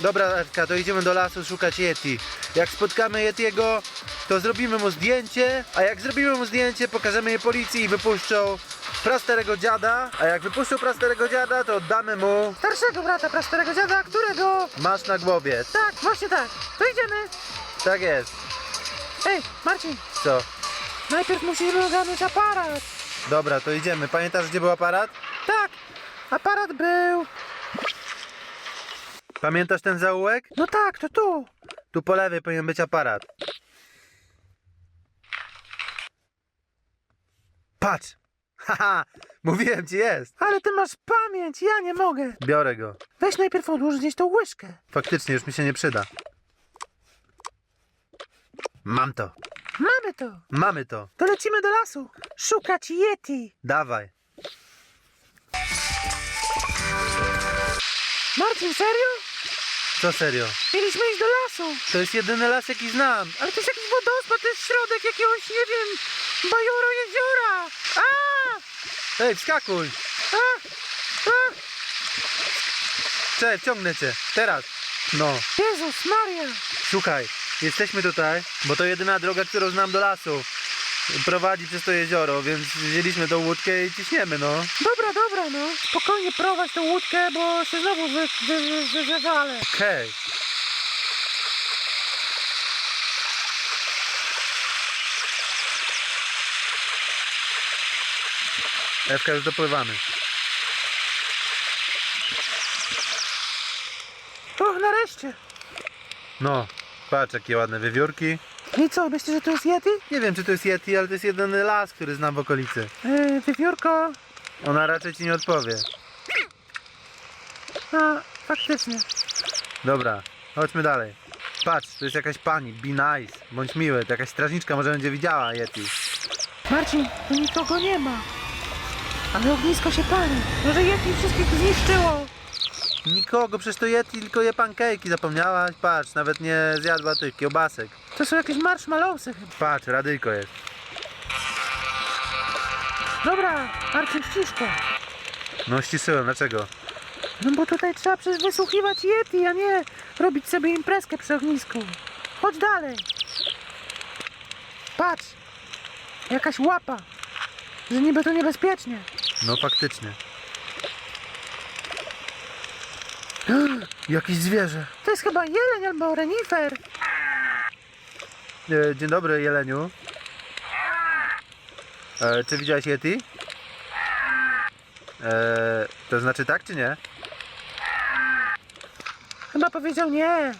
Dobra, Ewka, to idziemy do lasu szukać Yeti. Jak spotkamy Yetiego, to zrobimy mu zdjęcie, a jak zrobimy mu zdjęcie, pokażemy je policji i wypuszczą prastarego dziada, a jak wypuszczą prastarego dziada, to oddamy mu Starszego brata prastarego dziada, którego... masz na głowie. Tak, właśnie tak. To idziemy. Tak jest. Ej, Marcin, Co? najpierw musimy ogarnąć aparat. Dobra, to idziemy. Pamiętasz, gdzie był aparat? Tak, aparat był... Pamiętasz ten zaułek? No tak, to tu. Tu po lewej powinien być aparat. Patrz! Haha! Mówiłem ci jest! Ale ty masz pamięć, ja nie mogę. Biorę go. Weź najpierw odłóż gdzieś tą łyżkę. Faktycznie już mi się nie przyda. Mam to. Mamy to. Mamy to. To lecimy do lasu. Szukać Yeti. Dawaj. Marcin, serio? Co serio? Mieliśmy iść do lasu. To jest jedyny las jaki znam. Ale to jest jakiś wodospad, to jest środek jakiegoś, nie wiem, bajoro jeziora. A! Ej, wskakuj! A! A! Cześć, ciągnę cię. Teraz. No. Jezus Maria. Słuchaj, jesteśmy tutaj, bo to jedyna droga, którą znam do lasu. Prowadzi przez to jezioro, więc wzięliśmy tą łódkę i ciśniemy, no. Dobra, dobra, no. Spokojnie prowadź tą łódkę, bo się znowu wy, wy, wy, wy, wywalę. Okej. Ewka, już dopływamy. Och, nareszcie. No, patrz jakie ładne I co, myślisz, że to jest Yeti? Nie wiem, czy to jest Yeti, ale to jest jedyny las, który znam w okolicy. Yy, wywiórko. Ona raczej ci nie odpowie. A, faktycznie. Dobra, chodźmy dalej. Patrz, to jest jakaś pani, be nice, bądź miły, to jakaś strażniczka może będzie widziała Yeti. Marcin, tu nikogo nie ma. Ale ognisko się pali. Może Yeti wszystkich zniszczyło. Nikogo, przecież to Yeti tylko je pankejki, zapomniałaś? Patrz, nawet nie zjadła tych kiełbasek. To są jakieś marshmallowsy. Patrz, radyjko jest. Dobra, Marcin, ścisz to. No ściszyłem, dlaczego? No bo tutaj trzeba przecież wysłuchiwać Yeti, a nie robić sobie imprezkę przy ognisku. Chodź dalej. Patrz. Jakaś łapa. Że niby to niebezpiecznie. No faktycznie. Jakieś zwierzę. To jest chyba jeleń albo renifer. E, dzień dobry, Jeleniu. E, czy widziałeś Yeti? E, to znaczy tak, czy nie? Chyba powiedział nie.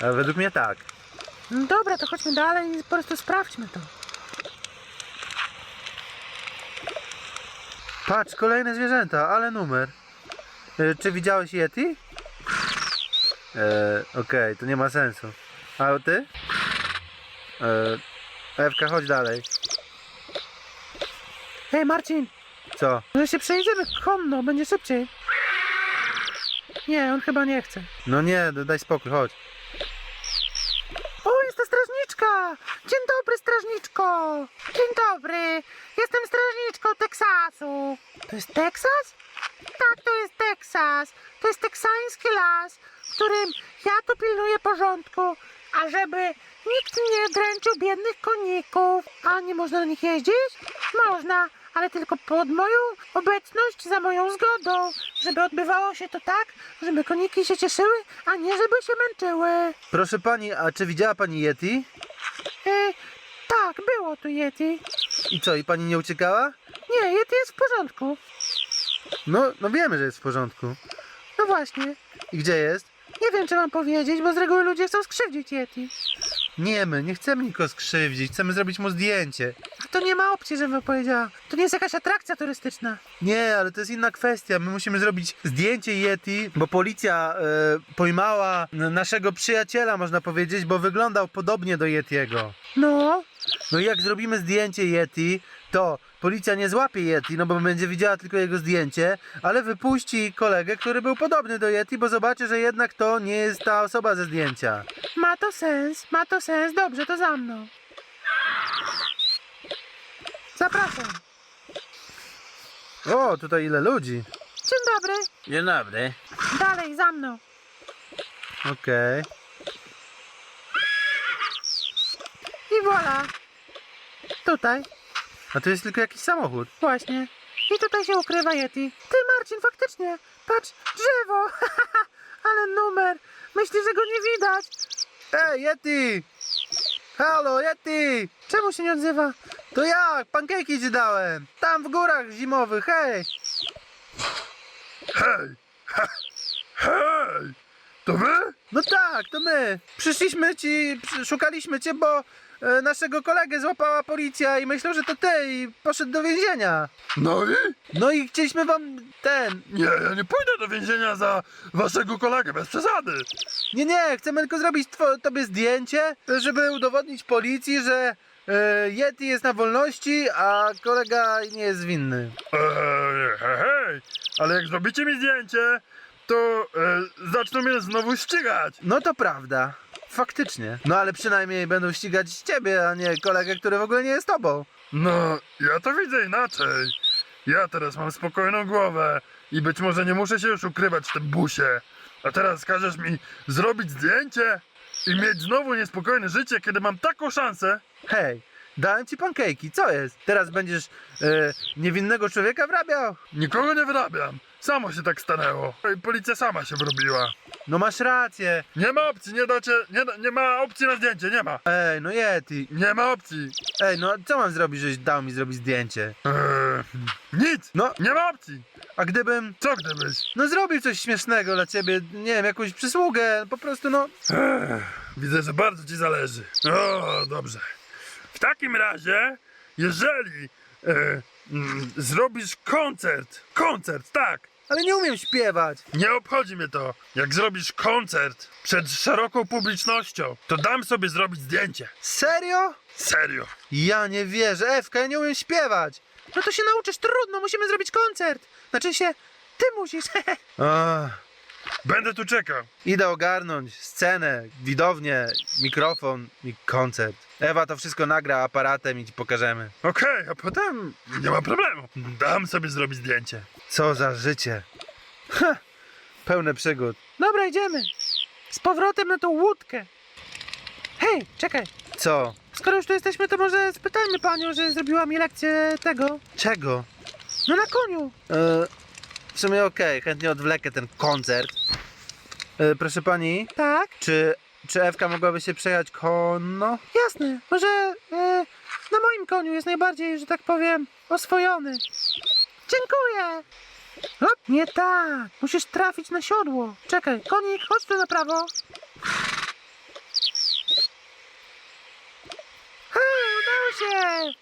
E, według mnie tak. No dobra, to chodźmy dalej i po prostu sprawdźmy to. Patrz, kolejne zwierzęta, ale numer. E, czy widziałeś Yeti? E, Okej, to nie ma sensu. A ty? E, Ewka, chodź dalej. Hej Marcin, Co? może się przejedziemy konno, będzie szybciej. Nie, on chyba nie chce. No nie, daj spokój, chodź. O, jest ta strażniczka! Dzień dobry, strażniczko! Dzień dobry! Jestem strażniczką Teksasu. To jest Teksas? Tak, to jest Teksas. To jest teksański las, w którym ja tu pilnuję porządku, a żeby nikt nie dręczył biednych koników. A nie można na nich jeździć? Można, ale tylko pod moją obecność, za moją zgodą, żeby odbywało się to tak, żeby koniki się cieszyły, a nie żeby się męczyły. Proszę pani, a czy widziała pani Yeti? E, tak, było tu Yeti. I co, i pani nie uciekała? Nie, Yeti jest w porządku. No, no wiemy, że jest w porządku. No właśnie. I gdzie jest? Nie wiem, czy mam powiedzieć, bo z reguły ludzie chcą skrzywdzić Yeti. Nie, my nie chcemy nikogo skrzywdzić, chcemy zrobić mu zdjęcie. A to nie ma opcji, żebym powiedziała. To nie jest jakaś atrakcja turystyczna. Nie, ale to jest inna kwestia. My musimy zrobić zdjęcie Yeti, bo policja e, pojmała n- naszego przyjaciela, można powiedzieć, bo wyglądał podobnie do Yetiego. No, No i jak zrobimy zdjęcie Yeti, to policja nie złapie Yeti, no bo będzie widziała tylko jego zdjęcie, ale wypuści kolegę, który był podobny do Yeti, bo zobaczy, że jednak to nie jest ta osoba ze zdjęcia. ma to sens, ma to sens. Dobrze, to za mną. Zapraszam. O, tutaj ile ludzi. Dzień dobry. Dzień dobry. Dalej, za mną. Okej. I voilà. Tutaj, A to jest tylko jakiś samochód. właśnie. I tutaj się ukrywa Yeti. Ty Marcin, faktycznie. Patrz, drzewo. Ale numer. Myślisz, że go nie widać? Ej, Yeti! Halo, Yeti! Czemu się nie odzywa? To ja, pankejki ci dałem. Tam w górach zimowych, hej! Hej! Ha, hej! To wy? No tak, to my. Przyszliśmy ci, szukaliśmy cię, bo naszego kolegę złapała policja i myślał, że to ty i poszedł do więzienia. No i? No i chcieliśmy wam ten... Nie, ja nie pójdę do więzienia za waszego kolegę, bez przesady. Nie, nie, chcemy tylko zrobić two, tobie zdjęcie, żeby udowodnić policji, że e, Yeti jest na wolności, a kolega nie jest winny. Eee, hej, hej! Ale jak zrobicie mi zdjęcie, to e, zaczną mnie znowu ścigać. No to prawda. Faktycznie. No ale przynajmniej będą ścigać ciebie, a nie kolegę, który w ogóle nie jest tobą. No, ja to widzę inaczej. Ja teraz mam spokojną głowę i być może nie muszę się już ukrywać w tym busie. A teraz każesz mi zrobić zdjęcie i mieć znowu niespokojne życie, kiedy mam taką szansę? Hej, dałem ci pankejki, co jest? Teraz będziesz e, niewinnego człowieka wrabiał? Nikogo nie wyrabiam. Samo się tak stanęło. I policja sama się wrobiła. No masz rację. Nie ma opcji, nie dacie, nie, da, nie ma opcji na zdjęcie, nie ma. Ej, no Yeti. Nie ma opcji. Ej, no co mam zrobić, żeś dał mi zrobić zdjęcie? Eee, nic, No, nie ma opcji. a gdybym, Co gdybyś? no zrobił coś śmiesznego dla ciebie, nie wiem, jakąś przysługę, po prostu no... Eee, widzę, że bardzo ci zależy. O, dobrze. W takim razie, jeżeli e, mm, zrobisz koncert, koncert, tak, Ale nie umiem śpiewać. nie obchodzi mnie to. Jak zrobisz koncert przed szeroką publicznością, to dam sobie zrobić zdjęcie. Serio? Serio. Ja nie wierzę, Ewka, ja nie umiem śpiewać. No to się nauczysz, trudno, musimy zrobić koncert. Znaczy się, ty musisz. Ach, Będę tu czekał. idę ogarnąć scenę, widownię, mikrofon i koncert. Ewa to wszystko nagra aparatem i ci pokażemy. Okej, a potem nie ma problemu. Dam sobie zrobić zdjęcie. Co za życie. Ha, pełne przygód. Dobra, idziemy. Z powrotem na tą łódkę. Hej, czekaj. Co? Skoro już tu jesteśmy, to może spytajmy panią, że zrobiła mi lekcję tego. Czego? No na koniu. E, w sumie okej, chętnie odwlekę ten koncert. E, proszę pani, Tak, czy, czy Ewka mogłaby się przejechać konno? jasne. Może e, na moim koniu jest najbardziej, że tak powiem, oswojony. Dziękuję. Hop, nie tak. Musisz trafić na siodło. Czekaj, konik, chodź tu na prawo. Hej, udało się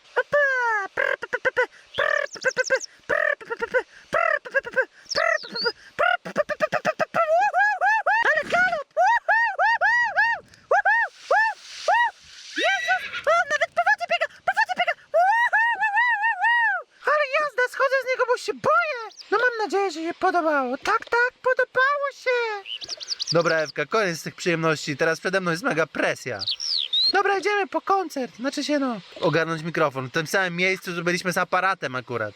galop! Jezus! O, nawet po wodzie biega! Po wodzie biega! Ale jazda! Schodzę z niego, bo się boję! No mam nadzieję, że się podobało. Tak, tak, podobało się! Dobra Ewka, koniec tych przyjemności, teraz przede mną jest mega presja. Dobra, idziemy po koncert. Znaczy się no. Ogarnąć mikrofon, w tym samym miejscu, że byliśmy z aparatem akurat.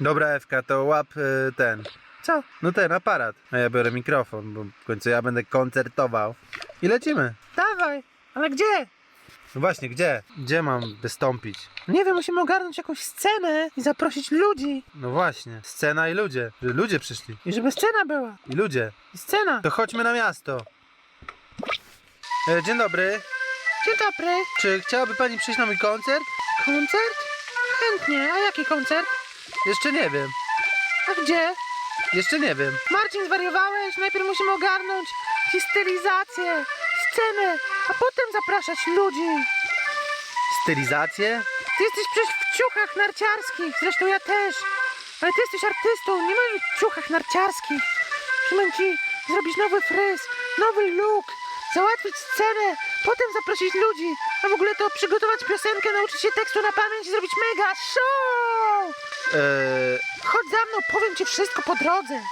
Dobra Ewka, to łap y, ten, Co? no ten aparat, a ja biorę mikrofon, bo w końcu ja będę koncertował. I lecimy. Dawaj! Ale gdzie? No właśnie, gdzie? Gdzie mam wystąpić? Nie wiem, musimy ogarnąć jakąś scenę i zaprosić ludzi. No właśnie, scena i ludzie. Że Ludzie przyszli. I żeby scena była. I ludzie. I scena. To chodźmy na miasto. E, dzień dobry. Dzień dobry. Czy chciałaby pani przyjść na mój koncert? Koncert? Chętnie. A jaki koncert? Jeszcze nie wiem. A gdzie? Jeszcze nie wiem. Marcin, zwariowałeś? Najpierw musimy ogarnąć ci stylizację, scenę, a potem zapraszać ludzi. Stylizację? Ty jesteś przecież w ciuchach narciarskich, zresztą ja też. Ale ty jesteś artystą, nie być w ciuchach narciarskich. Musimy ci zrobić nowy fryz, nowy look, załatwić scenę, potem zaprosić ludzi, a w ogóle to przygotować piosenkę, nauczyć się tekstu na pamięć i zrobić mega show! Eee, Chodź za mną, powiem ci wszystko po drodze.